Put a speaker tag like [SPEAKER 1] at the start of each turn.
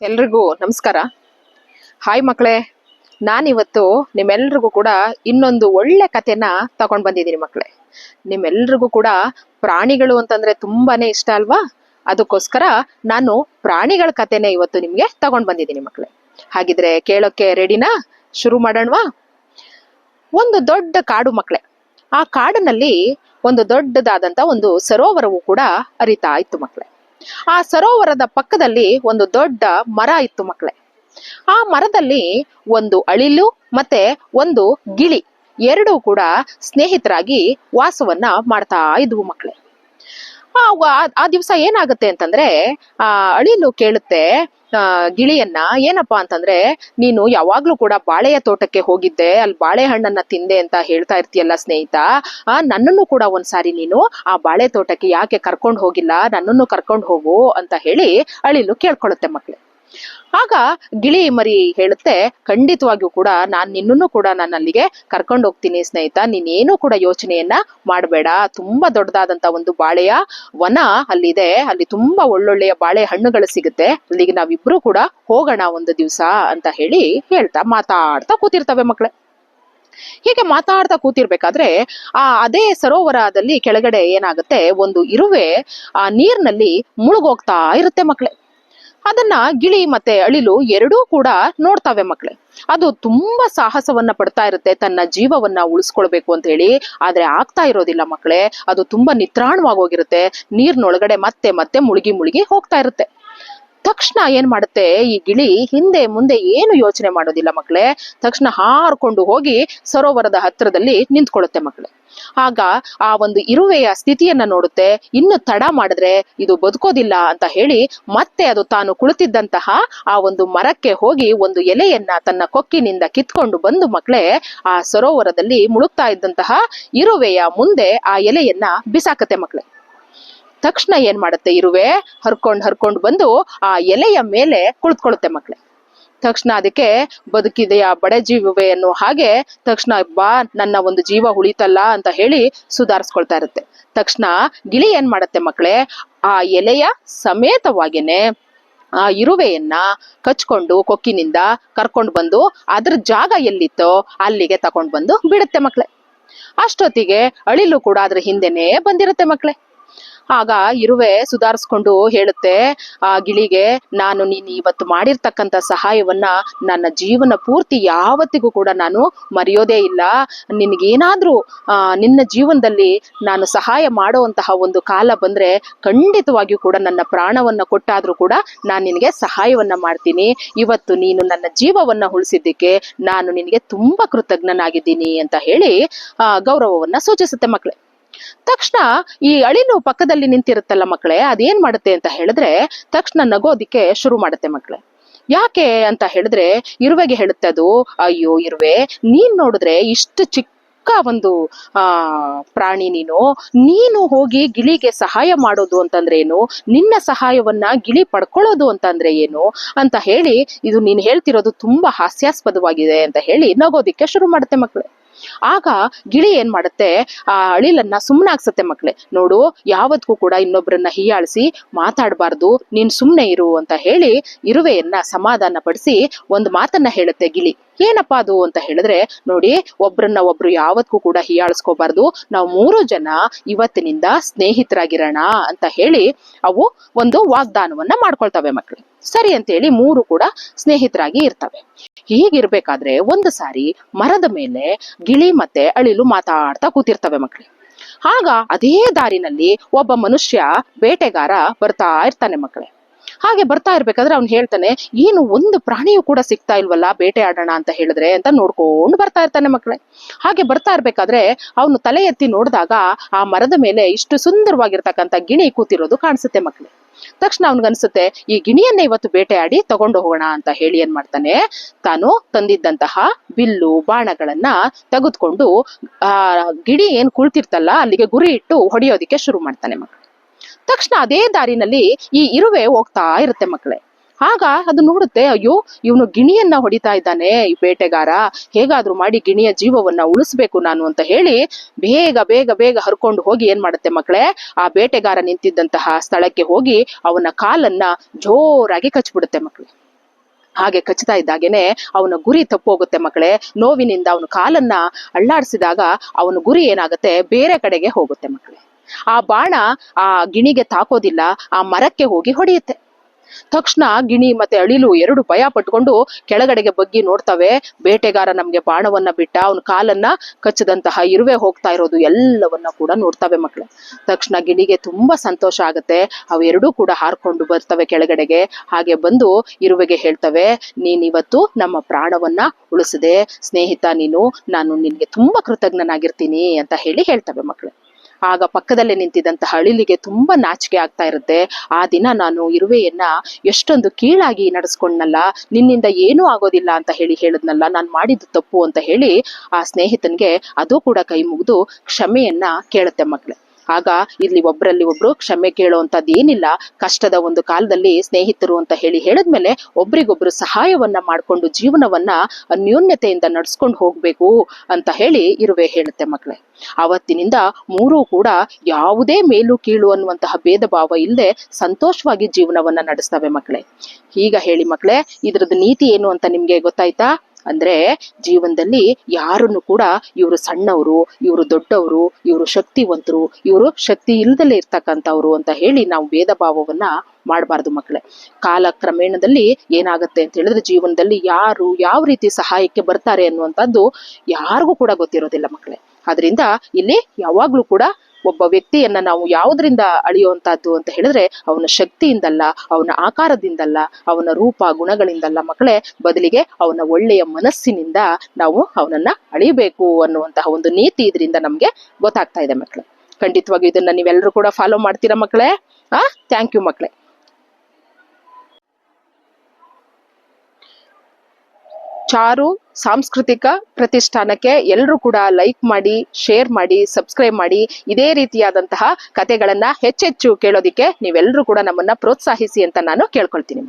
[SPEAKER 1] ಎಲ್ರಿಗೂ ನಮಸ್ಕಾರ. ಹಾಯ್ ಮಕ್ಕಳೇ ನಾನಿವತ್ತು ನಿಮ್ಮೆಲ್ರಿಗೂ ಕೂಡ ಇನ್ನೊಂದು ಒಳ್ಳೆ ಕಥೆನ ತಗೊಂಡು ಬಂದಿದ್ದೀನಿ ಮಕ್ಕಳೇ ನಿಮ್ಮೆಲ್ರಿಗೂ ಕೂಡ ಪ್ರಾಣಿಗಳು ಅಂತಂದ್ರೆ ತುಂಬಾನೇ ಇಷ್ಟ ಅಲ್ವಾ? ಅದಕ್ಕೋಸ್ಕರ ನಾನು ಪ್ರಾಣಿಗಳ ಕಥೆನೇ ಇವತ್ತು ನಿಮ್ಗೆ ತಗೊಂಡು ಬಂದಿದ್ದೀನಿ ಮಕ್ಕಳೇ ಹಾಗಿದ್ರೆ ಕೇಳೋಕೆ ರೆಡಿನಾ ಶುರು ಮಾಡೋಣವಾ? ಒಂದು ದೊಡ್ಡ ಕಾಡು ಮಕ್ಕಳೇ ಆ ಕಾಡಿನಲ್ಲಿ ಒಂದು ದೊಡ್ಡದಾದಂತ ಒಂದು ಸರೋವರವು ಕೂಡ ಅರಿತಾ ಇತ್ತು ಮಕ್ಕಳೇ ಆ ಸರೋವರದ ಪಕ್ಕದಲ್ಲಿ ಒಂದು ದೊಡ್ಡ ಮರ ಇತ್ತು ಮಕ್ಕಳೇ. ಆ ಮರದಲ್ಲಿ ಒಂದು ಅಳಿಲು ಮತ್ತೆ ಒಂದು ಗಿಳಿ, ಎರಡೂ ಕೂಡ ಸ್ನೇಹಿತರಾಗಿ ವಾಸವನ್ನ ಮಾಡ್ತಾ ಇದ್ವು ಮಕ್ಕಳೇ. ಆ ದಿವಸ ಏನಾಗುತ್ತೆ ಅಂತಂದ್ರೆ, ಆ, ಅಳಿಲು ಕೇಳುತ್ತೆ ಗಿಳಿಯನ್ನ, ಏನಪ್ಪಾ ಅಂತಂದ್ರೆ, ನೀನು ಯಾವಾಗ್ಲೂ ಕೂಡ ಬಾಳೆಯ ತೋಟಕ್ಕೆ ಹೋಗಿದ್ದೆ, ಅಲ್ಲಿ ಬಾಳೆಹಣ್ಣನ್ನ ತಿಂದೆ ಅಂತ ಹೇಳ್ತಾ ಇರ್ತೀಯಲ್ಲ ಸ್ನೇಹಿತ, ಆ, ನನ್ನನ್ನು ಕೂಡ ಒಂದ್ಸಾರಿ ನೀನು ಆ ಬಾಳೆ ತೋಟಕ್ಕೆ ಯಾಕೆ ಕರ್ಕೊಂಡು ಹೋಗಿಲ್ಲ, ನನ್ನನ್ನು ಕರ್ಕೊಂಡು ಹೋಗು ಅಂತ ಹೇಳಿ ಅಳಿಲು ಕೇಳ್ಕೊಳ್ಳುತ್ತೆ ಮಕ್ಳು. ಆಗ ಗಿಳಿ ಮರಿ ಹೇಳುತ್ತೆ, ಖಂಡಿತವಾಗಿಯೂ ಕೂಡ ನಾನ್ ನಿನ್ನನ್ನು ಕೂಡ ನಾನು ಅಲ್ಲಿಗೆ ಕರ್ಕೊಂಡು ಹೋಗ್ತೀನಿ ಸ್ನೇಹಿತ. ನೀನೇನು ಕೂಡ ಯೋಚನೆಯನ್ನ ಮಾಡಬೇಡ. ತುಂಬಾ ದೊಡ್ಡದಾದಂತ ಒಂದು ಬಾಳೆಯ ವನ ಅಲ್ಲಿದೆ. ಅಲ್ಲಿ ತುಂಬಾ ಒಳ್ಳೊಳ್ಳೆಯ ಬಾಳೆ ಹಣ್ಣುಗಳು ಸಿಗುತ್ತೆ. ಅಲ್ಲಿಗೆ ನಾವಿಬ್ರು ಕೂಡ ಹೋಗೋಣ ಒಂದು ದಿವಸ ಅಂತ ಹೇಳಿ ಹೇಳ್ತಾ ಮಾತಾಡ್ತಾ ಕೂತಿರ್ತವೆ ಮಕ್ಳೆ ಹೀಗೆ ಮಾತಾಡ್ತಾ ಕೂತಿರ್ಬೇಕಾದ್ರೆ, ಆ ಅದೇ ಸರೋವರದಲ್ಲಿ ಕೆಳಗಡೆ ಏನಾಗುತ್ತೆ, ಒಂದು ಇರುವೆ, ಆ ನೀರ್ನಲ್ಲಿ ಮುಳುಗೋಗ್ತಾ ಇರುತ್ತೆ ಮಕ್ಳೆ ಅದನ್ನ ಗಿಳಿ ಮತ್ತೆ ಅಳಿಲು ಎರಡೂ ಕೂಡ ನೋಡ್ತಾವೆ ಮಕ್ಳೆ. ಅದು ತುಂಬಾ ಸಾಹಸವನ್ನ ಪಡ್ತಾ ಇರುತ್ತೆ, ತನ್ನ ಜೀವವನ್ನ ಉಳಿಸ್ಕೊಳ್ಬೇಕು ಅಂತ ಹೇಳಿ. ಆದ್ರೆ ಆಗ್ತಾ ಇರೋದಿಲ್ಲ ಮಕ್ಳೆ, ಅದು ತುಂಬಾ ನಿತ್ರಾಣವಾಗೋಗಿರುತ್ತೆ ನೀರ್ನೊಳಗಡೆ ಮತ್ತೆ ಮತ್ತೆ ಮುಳುಗಿ ಮುಳುಗಿ ಹೋಗ್ತಾ ಇರುತ್ತೆ. ತಕ್ಷಣ ಏನ್ ಮಾಡುತ್ತೆ? ಈ ಗಿಳಿ ಹಿಂದೆ ಮುಂದೆ ಏನು ಯೋಚನೆ ಮಾಡೋದಿಲ್ಲ ಮಕ್ಕಳೇ ತಕ್ಷಣ ಹಾರ್ಕೊಂಡು ಹೋಗಿ ಸರೋವರದ ಹತ್ತಿರದಲ್ಲಿ ನಿಂತ್ಕೊಳ್ಳುತ್ತೆ ಮಕ್ಕಳೇ ಆಗ ಆ ಒಂದು ಇರುವೆಯ ಸ್ಥಿತಿಯನ್ನ ನೋಡುತ್ತೆ. ಇನ್ನು ತಡ ಮಾಡಿದ್ರೆ ಇದು ಬದುಕೋದಿಲ್ಲ ಅಂತ ಹೇಳಿ ಮತ್ತೆ ಅದು ತಾನು ಕುಳಿತಿದ್ದಂತಹ ಆ ಒಂದು ಮರಕ್ಕೆ ಹೋಗಿ ಒಂದು ಎಲೆಯನ್ನ ತನ್ನ ಕೊಕ್ಕಿನಿಂದ ಕಿತ್ಕೊಂಡು ಬಂದು ಮಕ್ಕಳೇ ಆ ಸರೋವರದಲ್ಲಿ ಮುಳುಗ್ತಾ ಇದ್ದಂತಹ ಇರುವೆಯ ಮುಂದೆ ಆ ಎಲೆಯನ್ನ ಬಿಸಾಕತ್ತೆ ಮಕ್ಕಳೇ ತಕ್ಷಣ ಏನ್ ಮಾಡುತ್ತೆ? ಇರುವೆ ಹರ್ಕೊಂಡ್ ಹರ್ಕೊಂಡ್ ಬಂದು ಆ ಎಲೆಯ ಮೇಲೆ ಕುಳಿತುಕೊಳ್ಳುತ್ತೆ ಮಕ್ಳೆ. ತಕ್ಷಣ ಅದಕ್ಕೆ ಬದುಕಿದೆಯ ಬಡ ಜೀವವೇ ಅನ್ನೋ ಹಾಗೆ ತಕ್ಷಣ ಬಾ, ನನ್ನ ಒಂದು ಜೀವ ಉಳಿತಲ್ಲ ಅಂತ ಹೇಳಿ ಸುಧಾರಿಸ್ಕೊಳ್ತಾ ಇರುತ್ತೆ. ತಕ್ಷಣ ಗಿಳಿ ಏನ್ ಮಾಡುತ್ತೆ ಮಕ್ಕಳೇ ಆ ಎಲೆಯ ಸಮೇತವಾಗೇನೆ ಆ ಇರುವೆಯನ್ನ ಕಚ್ಕೊಂಡು ಕೊಕ್ಕಿನಿಂದ ಕರ್ಕೊಂಡು ಬಂದು ಅದ್ರ ಜಾಗ ಎಲ್ಲಿತ್ತೋ ಅಲ್ಲಿಗೆ ತಕೊಂಡ್ ಬಂದು ಬಿಡುತ್ತೆ ಮಕ್ಳೆ. ಅಷ್ಟೊತ್ತಿಗೆ ಅಳಿಲು ಕೂಡ ಅದ್ರ ಹಿಂದೆನೆ ಬಂದಿರುತ್ತೆ ಮಕ್ಕಳೇ ಆಗ ಇರುವೆ ಸುಧಾರಿಸ್ಕೊಂಡು ಹೇಳುತ್ತೆ, ಆ ಗಿಳಿಗೆ, ನಾನು ನೀನು ಇವತ್ತು ಮಾಡಿರ್ತಕ್ಕಂಥ ಸಹಾಯವನ್ನ ನನ್ನ ಜೀವನ ಪೂರ್ತಿ ಯಾವತ್ತಿಗೂ ಕೂಡ ನಾನು ಮರೆಯೋದೇ ಇಲ್ಲ. ನಿನಗೇನಾದ್ರೂ ನಿನ್ನ ಜೀವನದಲ್ಲಿ ನಾನು ಸಹಾಯ ಮಾಡುವಂತಹ ಒಂದು ಕಾಲ ಬಂದ್ರೆ ಖಂಡಿತವಾಗಿಯೂ ಕೂಡ ನನ್ನ ಪ್ರಾಣವನ್ನ ಕೊಟ್ಟಾದ್ರೂ ಕೂಡ ನಾನು ನಿನಗೆ ಸಹಾಯವನ್ನ ಮಾಡ್ತೀನಿ. ಇವತ್ತು ನೀನು ನನ್ನ ಜೀವವನ್ನ ಉಳಿಸಿದ್ದಕ್ಕೆ ನಾನು ನಿನಗೆ ತುಂಬಾ ಕೃತಜ್ಞನಾಗಿದ್ದೀನಿ ಅಂತ ಹೇಳಿ ಗೌರವವನ್ನ ಸೂಚಿಸುತ್ತೆ ಮಕ್ಕಳೇ ತಕ್ಷಣ ಈ ಅಳಿಲು ಪಕ್ಕದಲ್ಲಿ ನಿಂತಿರುತ್ತಲ್ಲ ಮಕ್ಕಳೇ, ಅದೇನ್ ಮಾಡುತ್ತೆ ಅಂತ ಹೇಳಿದ್ರೆ ತಕ್ಷಣ ನಗೋದಿಕ್ಕೆ ಶುರು ಮಾಡುತ್ತೆ ಮಕ್ಕಳೇ. ಯಾಕೆ ಅಂತ ಹೇಳಿದ್ರೆ, ಇರುವೆಗೆ ಹೇಳುತ್ತೆ ಅದು, ಅಯ್ಯೋ ಇರುವೆ, ನೀನ್ ನೋಡಿದ್ರೆ ಇಷ್ಟು ಚಿಕ್ಕ ಒಂದು, ಆ, ಪ್ರಾಣಿ ನೀನು ನೀನು ಹೋಗಿ ಗಿಳಿಗೆ ಸಹಾಯ ಮಾಡೋದು ಅಂತಂದ್ರೆ ಏನು, ನಿನ್ನ ಸಹಾಯವನ್ನ ಗಿಳಿ ಪಡ್ಕೊಳ್ಳೋದು ಅಂತಂದ್ರೆ ಏನು? ಅಂತ ಹೇಳಿ, ಇದು ನೀನ್ ಹೇಳ್ತಿರೋದು ತುಂಬಾ ಹಾಸ್ಯಾಸ್ಪದವಾಗಿದೆ ಅಂತ ಹೇಳಿ ನಗೋದಿಕ್ಕೆ ಶುರು ಮಾಡುತ್ತೆ ಮಕ್ಕಳು. ಆಗ ಗಿಳಿ ಏನ್ ಮಾಡುತ್ತೆ? ಆ ಅಳಿಲನ್ನ ಸುಮ್ಮನಾಗ್ಸತ್ತೆ ಮಕ್ಳೆ. ನೋಡು, ಯಾವತ್ಗೂ ಕೂಡ ಇನ್ನೊಬ್ಬರನ್ನ ಹೀಯಾಳಿಸಿ ಮಾತಾಡಬಾರ್ದು, ನೀನ್ ಸುಮ್ನೆ ಇರು ಅಂತ ಹೇಳಿ ಇರುವೆಯನ್ನ ಸಮಾಧಾನ ಪಡಿಸಿ ಒಂದು ಮಾತನ್ನ ಹೇಳುತ್ತೆ ಗಿಳಿ. ಏನಪ್ಪಾ ಅದು ಅಂತ ಹೇಳಿದ್ರೆ, ನೋಡಿ, ಒಬ್ರನ್ನ ಒಬ್ರು ಯಾವತ್ತೂ ಕೂಡ ಹೀಯಾಳಿಸ್ಕೋಬಾರ್ದು. ನಾವು ಮೂರು ಜನ ಇವತ್ತಿನಿಂದ ಸ್ನೇಹಿತರಾಗಿರೋಣ ಅಂತ ಹೇಳಿ ಅವು ಒಂದು ವಾಗ್ದಾನವನ್ನ ಮಾಡ್ಕೊಳ್ತವೆ ಮಕ್ಳು. ಸರಿ ಅಂತೇಳಿ ಮೂರು ಕೂಡ ಸ್ನೇಹಿತರಾಗಿ ಇರ್ತವೆ. ಹೀಗಿರ್ಬೇಕಾದ್ರೆ ಒಂದು ಸಾರಿ ಮರದ ಮೇಲೆ ಗಿಳಿ ಮತ್ತೆ ಅಳಿಲು ಮಾತಾಡ್ತಾ ಕೂತಿರ್ತವೆ ಮಕ್ಳು. ಆಗ ಅದೇ ದಾರಿನಲ್ಲಿ ಒಬ್ಬ ಮನುಷ್ಯ ಬೇಟೆಗಾರ ಬರ್ತಾ ಇರ್ತಾನೆ ಮಕ್ಕಳೇ ಹಾಗೆ ಬರ್ತಾ ಇರ್ಬೇಕಾದ್ರೆ ಅವ್ನು ಹೇಳ್ತಾನೆ, ಏನು ಒಂದು ಪ್ರಾಣಿಯೂ ಕೂಡ ಸಿಗ್ತಾ ಇಲ್ವಲ್ಲ, ಬೇಟೆ ಆಡೋಣ ಅಂತ ಹೇಳಿದ್ರೆ? ಅಂತ ನೋಡ್ಕೊಂಡು ಬರ್ತಾ ಇರ್ತಾನೆ ಮಕ್ಕಳೇ. ಹಾಗೆ ಬರ್ತಾ ಇರ್ಬೇಕಾದ್ರೆ ಅವನು ತಲೆ ಎತ್ತಿ ನೋಡಿದಾಗ ಆ ಮರದ ಮೇಲೆ ಇಷ್ಟು ಸುಂದರವಾಗಿರ್ತಕ್ಕಂಥ ಗಿಣಿ ಕೂತಿರೋದು ಕಾಣಿಸುತ್ತೆ ಮಕ್ಕಳೇ. ತಕ್ಷಣ ಅವನಿಗನ್ಸುತ್ತೆ ಈ ಗಿಣಿಯನ್ನ ಇವತ್ತು ಬೇಟೆಯಾಡಿ ತಗೊಂಡು ಹೋಗೋಣ ಅಂತ ಹೇಳಿ ಏನ್ ಮಾಡ್ತಾನೆ? ತಾನು ತಂದಿದ್ದಂತಹ ಬಿಲ್ಲು, ಬಾಣಗಳನ್ನ ತೆಗೆದುಕೊಂಡು, ಆ ಗಿಣಿ ಏನ್ ಕುಳ್ತಿರ್ತಲ್ಲ, ಅಲ್ಲಿಗೆ ಗುರಿ ಇಟ್ಟು ಹೊಡೆಯೋದಿಕ್ಕೆ ಶುರು ಮಾಡ್ತಾನೆ ಮಕ್ಕಳು. ತಕ್ಷಣ ಅದೇ ದಾರಿನಲ್ಲಿ ಈ ಇರುವೆ ಹೋಗ್ತಾ ಇರುತ್ತೆ ಮಕ್ಕಳೇ. ಆಗ ಅದು ನೋಡುತ್ತೆ, ಅಯ್ಯೋ, ಇವನು ಗಿಣಿಯನ್ನ ಹೊಡಿತಾ ಇದ್ದಾನೆ, ಈ ಬೇಟೆಗಾರ. ಹೇಗಾದ್ರೂ ಮಾಡಿ ಗಿಣಿಯ ಜೀವವನ್ನ ಉಳಿಸ್ಬೇಕು ನಾನು ಅಂತ ಹೇಳಿ ಬೇಗ ಬೇಗ ಬೇಗ ಹರ್ಕೊಂಡು ಹೋಗಿ ಏನ್ ಮಾಡುತ್ತೆ ಮಕ್ಕಳೇ, ಆ ಬೇಟೆಗಾರ ನಿಂತಿದ್ದಂತಹ ಸ್ಥಳಕ್ಕೆ ಹೋಗಿ ಅವನ ಕಾಲನ್ನ ಜೋರಾಗಿ ಕಚ್ಬಿಡುತ್ತೆ ಮಕ್ಕಳು. ಹಾಗೆ ಕಚ್ಚುತ್ತಾ ಇದ್ದಾಗೇನೆ ಅವನ ಗುರಿ ತಪ್ಪೋಗುತ್ತೆ ಮಕ್ಕಳೇ. ನೋವಿನಿಂದ ಅವನ ಕಾಲನ್ನ ಅಳ್ಳಾಡಿಸಿದಾಗ ಅವನ ಗುರಿ ಏನಾಗುತ್ತೆ? ಬೇರೆ ಕಡೆಗೆ ಹೋಗುತ್ತೆ ಮಕ್ಕಳೇ. ಆ ಬಾಣ ಆ ಗಿಣಿಗೆ ತಾಕೋದಿಲ್ಲ, ಆ ಮರಕ್ಕೆ ಹೋಗಿ ಹೊಡೆಯುತ್ತೆ. ತಕ್ಷಣ ಗಿಣಿ ಮತ್ತೆ ಅಳಿಲು ಎರಡು ಭಯ ಪಟ್ಕೊಂಡು ಕೆಳಗಡೆಗೆ ಬಗ್ಗಿ ನೋಡ್ತವೆ, ಬೇಟೆಗಾರ ನಮ್ಗೆ ಬಾಣವನ್ನ ಬಿಟ್ಟ, ಅವನ ಕಾಲನ್ನ ಕಚ್ಚದಂತಹ ಇರುವೆ ಹೋಗ್ತಾ ಇರೋದು ಎಲ್ಲವನ್ನ ಕೂಡ ನೋಡ್ತವೆ ಮಕ್ಕಳು ತಕ್ಷಣ ಗಿಣಿಗೆ ತುಂಬಾ ಸಂತೋಷ ಆಗುತ್ತೆ ಅವೆರಡೂ ಕೂಡ ಹಾರ್ಕೊಂಡು ಬರ್ತವೆ ಕೆಳಗಡೆಗೆ, ಹಾಗೆ ಬಂದು ಇರುವೆಗೆ ಹೇಳ್ತವೆ, ನೀನಿವತ್ತು ನಮ್ಮ ಪ್ರಾಣವನ್ನ ಉಳಿಸಿದೆ, ಸ್ನೇಹಿತ ನೀನು, ನಾನು ನಿನ್ಗೆ ತುಂಬಾ ಕೃತಜ್ಞನಾಗಿರ್ತೀನಿ ಅಂತ ಹೇಳಿ ಹೇಳ್ತವೆ ಮಕ್ಕಳು ಆಗ ಪಕ್ಕದಲ್ಲೇ ನಿಂತಿದ್ದಂತಹ ಅಳಿಲಿಗೆ ತುಂಬಾ ನಾಚಿಕೆ ಆಗ್ತಾ ಇರುತ್ತೆ. ಆ ದಿನ ನಾನು ಇರುವೆಯನ್ನ ಎಷ್ಟೊಂದು ಕೀಳಾಗಿ ನಡೆಸ್ಕೊಂಡ್ನಲ್ಲ, ನಿನ್ನಿಂದ ಏನೂ ಆಗೋದಿಲ್ಲ ಅಂತ ಹೇಳಿ ಹೇಳಿದ್ನಲ್ಲ, ನಾನು ಮಾಡಿದ್ದು ತಪ್ಪು ಅಂತ ಹೇಳಿ ಆ ಸ್ನೇಹಿತನ್ಗೆ ಅದು ಕೂಡ ಕೈ ಮುಗಿದು ಕ್ಷಮೆಯನ್ನ ಕೇಳುತ್ತೆ ಮಕ್ಳೆ ಆಗ ಇಲ್ಲಿ ಒಬ್ಬರಲ್ಲಿ ಒಬ್ರು ಕ್ಷಮೆ ಕೇಳುವಂತದ್ದು ಏನಿಲ್ಲ, ಕಷ್ಟದ ಒಂದು ಕಾಲದಲ್ಲಿ ಸ್ನೇಹಿತರು ಅಂತ ಹೇಳಿ ಹೇಳಿದ್ಮೇಲೆ ಒಬ್ರಿಗೊಬ್ರು ಸಹಾಯವನ್ನ ಮಾಡ್ಕೊಂಡು ಜೀವನವನ್ನ ಅನ್ಯೋನ್ಯತೆಯಿಂದ ನಡ್ಸ್ಕೊಂಡು ಹೋಗ್ಬೇಕು ಅಂತ ಹೇಳಿ ಇರುವೆ ಹೇಳುತ್ತೆ ಮಕ್ಳೆ ಅವತ್ತಿನಿಂದ ಮೂರೂ ಕೂಡ ಯಾವುದೇ ಮೇಲು ಕೀಳು ಅನ್ನುವಂತಹ ಭೇದ ಭಾವ ಇಲ್ಲದೆ ಸಂತೋಷವಾಗಿ ಜೀವನವನ್ನ ನಡೆಸ್ತವೆ ಮಕ್ಳೆ ಈಗ ಹೇಳಿ ಮಕ್ಕಳೇ, ಇದ್ರದ್ದು ನೀತಿ ಏನು ಅಂತ ನಿಮ್ಗೆ ಗೊತ್ತಾಯ್ತಾ? ಅಂದ್ರೆ ಜೀವನದಲ್ಲಿ ಯಾರನ್ನು ಕೂಡ ಇವರು ಸಣ್ಣವರು, ಇವರು ದೊಡ್ಡವರು, ಇವರು ಶಕ್ತಿವಂತರು, ಇವರು ಶಕ್ತಿ ಇಲ್ದಲೇ ಇರ್ತಕ್ಕಂಥವ್ರು ಅಂತ ಹೇಳಿ ನಾವು ಭೇದ ಭಾವವನ್ನ ಮಾಡಬಾರ್ದು ಮಕ್ಕಳೇ ಕಾಲ ಕ್ರಮೇಣದಲ್ಲಿ ಏನಾಗುತ್ತೆ ಅಂತ ಹೇಳಿದ್ರೆ ಜೀವನದಲ್ಲಿ ಯಾರು ಯಾವ ರೀತಿ ಸಹಾಯಕ್ಕೆ ಬರ್ತಾರೆ ಅನ್ನುವಂಥದ್ದು ಯಾರಿಗೂ ಕೂಡ ಗೊತ್ತಿರೋದಿಲ್ಲ ಮಕ್ಕಳೇ ಅದರಿಂದ ಇಲ್ಲಿ ಯಾವಾಗ್ಲೂ ಕೂಡ ಒಬ್ಬ ವ್ಯಕ್ತಿಯನ್ನ ನಾವು ಯಾವುದರಿಂದ ಅಳಿಯುವಂತಹದ್ದು ಅಂತ ಹೇಳಿದ್ರೆ, ಅವನ ಶಕ್ತಿಯಿಂದಲ್ಲ, ಅವನ ಆಕಾರದಿಂದಲ್ಲ, ಅವನ ರೂಪ, ಗುಣಗಳಿಂದಲ್ಲ ಮಕ್ಕಳೇ, ಬದಲಿಗೆ ಅವನ ಒಳ್ಳೆಯ ಮನಸ್ಸಿನಿಂದ ನಾವು ಅವನನ್ನ ಅಳಿಬೇಕು ಅನ್ನುವಂತಹ ಒಂದು ನೀತಿ ಇದರಿಂದ ನಮ್ಗೆ ಗೊತ್ತಾಗ್ತಾ ಇದೆ ಮಕ್ಕಳು. ಖಂಡಿತವಾಗಿ ಇದನ್ನ ನೀವೆಲ್ಲರೂ ಕೂಡ ಫಾಲೋ ಮಾಡ್ತೀರಾ ಮಕ್ಕಳೇ? ಆ? ಥ್ಯಾಂಕ್ ಯು ಮಕ್ಕಳೇ. ಚಾರು ಸಾಂಸ್ಕೃತಿಕ ಪ್ರತಿಷ್ಠಾನಕ್ಕೆ ಎಲ್ಲರೂ ಕೂಡ ಲೈಕ್ ಮಾಡಿ ಶೇರ್ ಮಾಡಿ ಸಬ್ಸ್ಕ್ರೈಬ್ ಮಾಡಿ, ಇದೇ ರೀತಿಯಾದಂತಹ ಕತೆಗಳನ್ನ ಹೆಚ್ಚೆಚ್ಚು ಕೇಳೋದಿಕ್ಕೆ ನೀವೆಲ್ಲರೂ ಕೂಡ ನಮ್ಮನ್ನ ಪ್ರೋತ್ಸಾಹಿಸಿ ಅಂತ ನಾನು ಕೇಳ್ಕೊಳ್ತೀನಿ